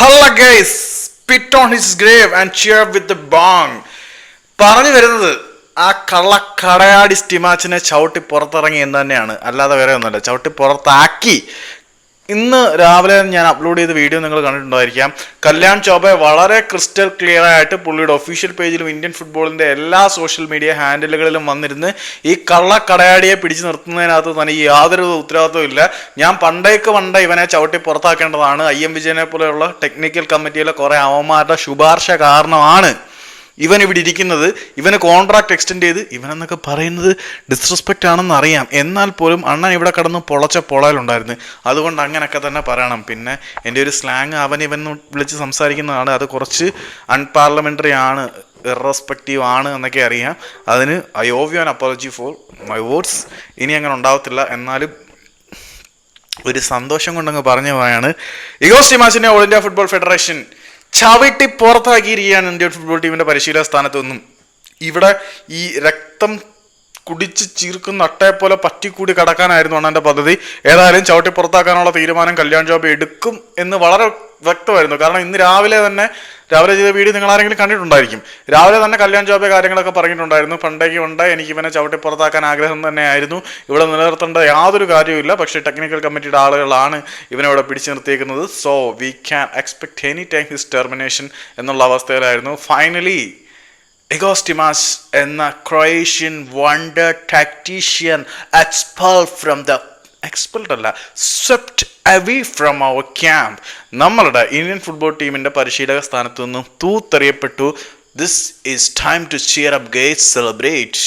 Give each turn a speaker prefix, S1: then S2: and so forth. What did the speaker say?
S1: ഹല്ല guys spit on his grave and cheer with bong പറഞ്ഞു വരുന്നത് ആ കള്ള കടയാടി സ്റ്റിമാച്ചിനെ ചവിട്ടി പുറത്തിറങ്ങി എന്ന് തന്നെയാണ്. അല്ലാതെ വേറെ ഒന്നുമല്ല ചവിട്ടി പുറത്താക്കി ഇന്ന് രാവിലെ ഞാൻ അപ്ലോഡ് ചെയ്ത വീഡിയോ നിങ്ങൾ കണ്ടിട്ടുണ്ടായിരിക്കാം. കല്യാൺ ചോബെ വളരെ ക്രിസ്റ്റൽ ക്ലിയർ ആയിട്ട് പുള്ളിയുടെ ഒഫീഷ്യൽ പേജിലും ഇന്ത്യൻ ഫുട്ബോളിന്റെ എല്ലാ സോഷ്യൽ മീഡിയ ഹാൻഡിലുകളിലും വന്നിരുന്ന് ഈ കള്ളക്കടയാടിയെ പിടിച്ചു നിർത്തുന്നതിനകത്ത് തന്നെ യാതൊരു ഉത്തരവാദിത്വം ഇല്ല. ഞാൻ പണ്ടേക്ക് പണ്ട ഇവനെ ചവിട്ടി പുറത്താക്കേണ്ടതാണ്. ഐ എം വിജയനെ പോലെയുള്ള ടെക്നിക്കൽ കമ്മിറ്റിയിലെ കുറെ അവന്മാരുടെ ശുപാർശ കാരണമാണ്. ഇവൻ ഇവിടെ ഇരിക്കുന്നത് ഇവന് കോൺട്രാക്ട് എക്സ്റ്റെൻഡ് ചെയ്ത് ഇവനെന്നൊക്കെ പറയുന്നത് ഡിസ്റെസ്പെക്റ്റ് ആണെന്ന് അറിയാം. എന്നാൽ പോലും അണ്ണൻ ഇവിടെ കടന്ന് പൊളച്ച പൊളയിലുണ്ടായിരുന്നു. അതുകൊണ്ട് അങ്ങനെയൊക്കെ തന്നെ പറയണം. പിന്നെ എന്റെ ഒരു സ്ലാങ് അവൻ ഇവൻ വിളിച്ച് സംസാരിക്കുന്നതാണ്. അത് കുറച്ച് അൺപാർലമെന്ററി ആണ് ഇറസ്പെക്റ്റീവ് ആണ് എന്നൊക്കെ അറിയാം. അതിന് I owe you an apology for my words ഇനി അങ്ങനെ ഉണ്ടാവത്തില്ല. എന്നാലും ഒരു സന്തോഷം കൊണ്ടങ്ങ് പറഞ്ഞു പോയാണ് ഇഗോസ് ടിമാസിനെ ഓൾ ഇന്ത്യ ഫുട്ബോൾ ഫെഡറേഷൻ. ചവിട്ടി പുറത്താക്കിയിരിക്കുകയാണ് ഇന്ത്യൻ ഫുട്ബോൾ ടീമിന്റെ പരിശീലന സ്ഥാനത്ത് നിന്നും. ഇവിടെ ഈ രക്തം കുടിച്ച് ചീർക്കുന്ന അട്ടയെ പോലെ പറ്റിക്കൂടി കടക്കാനായിരുന്നു അണ്ണന്റെ പദ്ധതി. ഏതായാലും ചവിട്ടി പുറത്താക്കാനുള്ള തീരുമാനം കല്യാൺ ജോബ് എടുക്കും എന്ന് വളരെ വ്യക്തമായിരുന്നു കാരണം ഇന്ന് രാവിലെ തന്നെ രാവിലെ ചെയ്ത വീഡിയോ നിങ്ങൾ ആരെങ്കിലും കണ്ടിട്ടുണ്ടായിരിക്കും. രാവിലെ തന്നെ കല്യാൺ ജോബെ കാര്യങ്ങളൊക്കെ പറഞ്ഞിട്ടുണ്ടായിരുന്നു. പണ്ടേക്ക് ഉണ്ട് എനിക്ക് ഇവനെ ചവിട്ടി പുറത്താക്കാൻ ആഗ്രഹം തന്നെയായിരുന്നു. ഇവിടെ നിലനിർത്തേണ്ട യാതൊരു കാര്യവുമില്ല. പക്ഷേ ടെക്നിക്കൽ കമ്മിറ്റിയുടെ ആളുകളാണ് ഇവനെ ഇവിടെ പിടിച്ചു നിർത്തിയിരിക്കുന്നത് so we can expect any time his termination എന്നുള്ള അവസ്ഥയിലായിരുന്നു. ഫൈനലി എഗോസ്റ്റിമാസ് എന്ന Croatian wonder tactician expel from the expelled അല്ല swept away from our camp നമ്മളുടെ ഇന്ത്യൻ ഫുട്ബോൾ ടീമിന്റെ പരിശീലക സ്ഥാനത്തു നിന്നും തൂത്തെറിയപ്പെട്ടു. This is time to cheer up get celebrate